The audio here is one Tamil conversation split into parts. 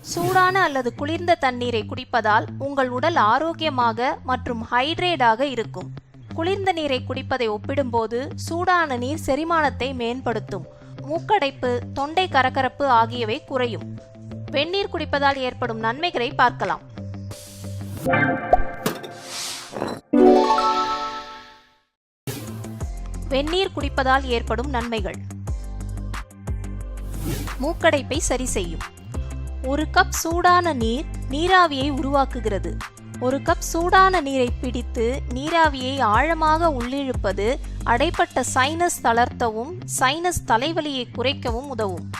சூடான அல்லது குளிர்ந்த தண்ணீரை குடிப்பதால் உங்கள் உடல் ஆரோக்கியமாக மற்றும் ஹைட்ரேடாக இருக்கும். குளிர்ந்த நீரை குடிப்பதை ஒப்பிடும்போது சூடான நீர் செரிமானத்தை மேம்படுத்தும். மூக்கடைப்பு தொண்டை கரகரப்பு ஆகியவை குறையும். வெந்நீர் குடிப்பதால் ஏற்படும் நன்மைகளை பார்க்கலாம். வெந்நீர் குடிப்பதால் ஏற்படும் நன்மைகள். மூக்கடைப்பை சரி செய்யும். ஒரு கப் சூடான நீர் நீராவியை உருவாக்குகிறது. ஒரு கப் சூடான நீரை பிடித்து நீராவியை ஆழமாக உள்ளிழுப்பது அடைப்பட்ட சைனஸ் தளர்த்தவும் சைனஸ் தலைவலியை குறைக்கவும் உதவும்.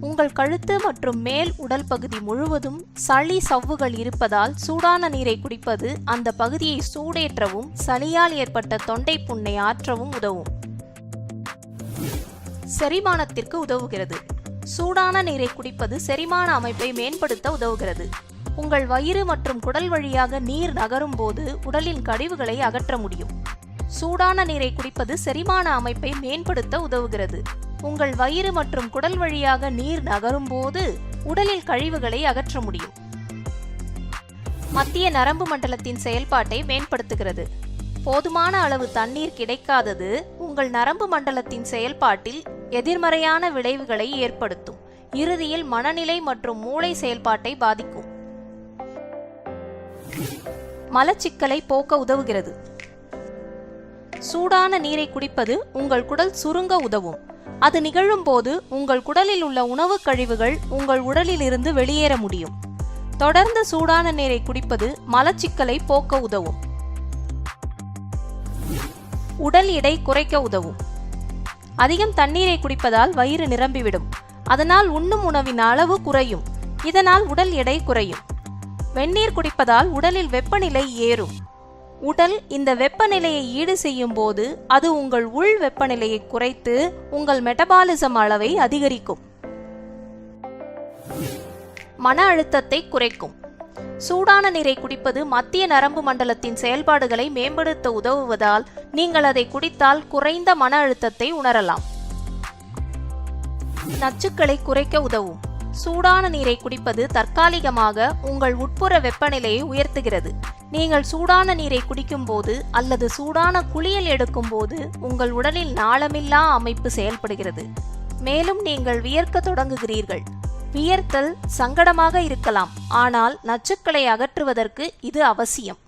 உங்கள் கழுத்து மற்றும் மேல் உடல் பகுதி முழுவதும் சளி சவ்வுகள் இருப்பதால் சூடான நீரை குடிப்பது அந்த பகுதியை சூடேற்றவும் சளியால் ஏற்பட்ட தொண்டை புண்ணை ஆற்றவும் உதவும். செரிமானத்திற்கு உதவுகிறது. சூடான நீரை குடிப்பது செரிமான அமைப்பை மேம்படுத்த உதவுகிறது. உங்கள் வயிறு மற்றும் குடல் வழியாக நீர் நகரும் போது உடலின் கழிவுகளை அகற்ற முடியும். சூடான நீரை குடிப்பது செரிமான அமைப்பை மேம்படுத்த உதவுகிறது. உங்கள் வயிறு மற்றும் குடல் வழியாக நீர் நகரும் போது உடலில் கழிவுகளை அகற்ற முடியும். மத்திய நரம்பு மண்டலத்தின் செயல்பாட்டை மேம்படுத்துகிறது. போதுமான அளவு தண்ணீர் கிடைக்காதது உங்கள் நரம்பு மண்டலத்தின் செயல்பாட்டில் எதிர்மறையான விளைவுகளை ஏற்படுத்தும். இறுதியில் மனநிலை மற்றும் மூளை செயல்பாட்டை பாதிக்கும். மலச்சிக்கலை போக்க உதவுகிறது. சூடான நீரை குடிப்பது உங்கள் குடல் சுருங்க உதவும். அது நிகழும்போது உங்கள் குடலில் உள்ள உணவுக் கழிவுகள் உங்கள் உடலில் இருந்து வெளியேற முடியும். தொடர்ந்து சூடான நீரை குடிப்பது மலச்சிக்கலை போக்க உதவும். உடல் எடை குறைக்க உதவும். அதிகம் தண்ணீரை குடிப்பதால் வயிறு நிரம்பிவிடும். அதனால் உண்ணும் உணவின் அளவு குறையும். இதனால் உடல் எடை குறையும். வெந்நீர் குடிப்பதால் உடலில் வெப்பநிலை ஏறும். உடல் இந்த வெப்பநிலையை ஈடு செய்யும் போது அது உங்கள் உள் வெப்பநிலையை குறைத்து உங்கள் மெட்டபாலிசம் அளவை அதிகரிக்கும். மன அழுத்தத்தை குறைக்கும். சூடான நீரை குடிப்பது மத்திய நரம்பு மண்டலத்தின் செயல்பாடுகளை மேம்படுத்த உதவுவதால் நீங்கள் அதை குடித்தால் குறைந்த மன அழுத்தத்தை உணரலாம். நச்சுக்களை குறைக்க உதவும். சூடான நீரை குடிப்பது தற்காலிகமாக உங்கள் உட்புற வெப்பநிலையை உயர்த்துகிறது. நீங்கள் சூடான நீரை குடிக்கும்போது அல்லது சூடான குளியல் எடுக்கும்போது உங்கள் உடலில் நாளமில்லா அமைப்பு செயல்படுகிறது. மேலும் நீங்கள் வியர்க்க தொடங்குகிறீர்கள். வியர்த்தல் சங்கடமாக இருக்கலாம். ஆனால் நச்சுக்களை அகற்றுவதற்கு இது அவசியம்.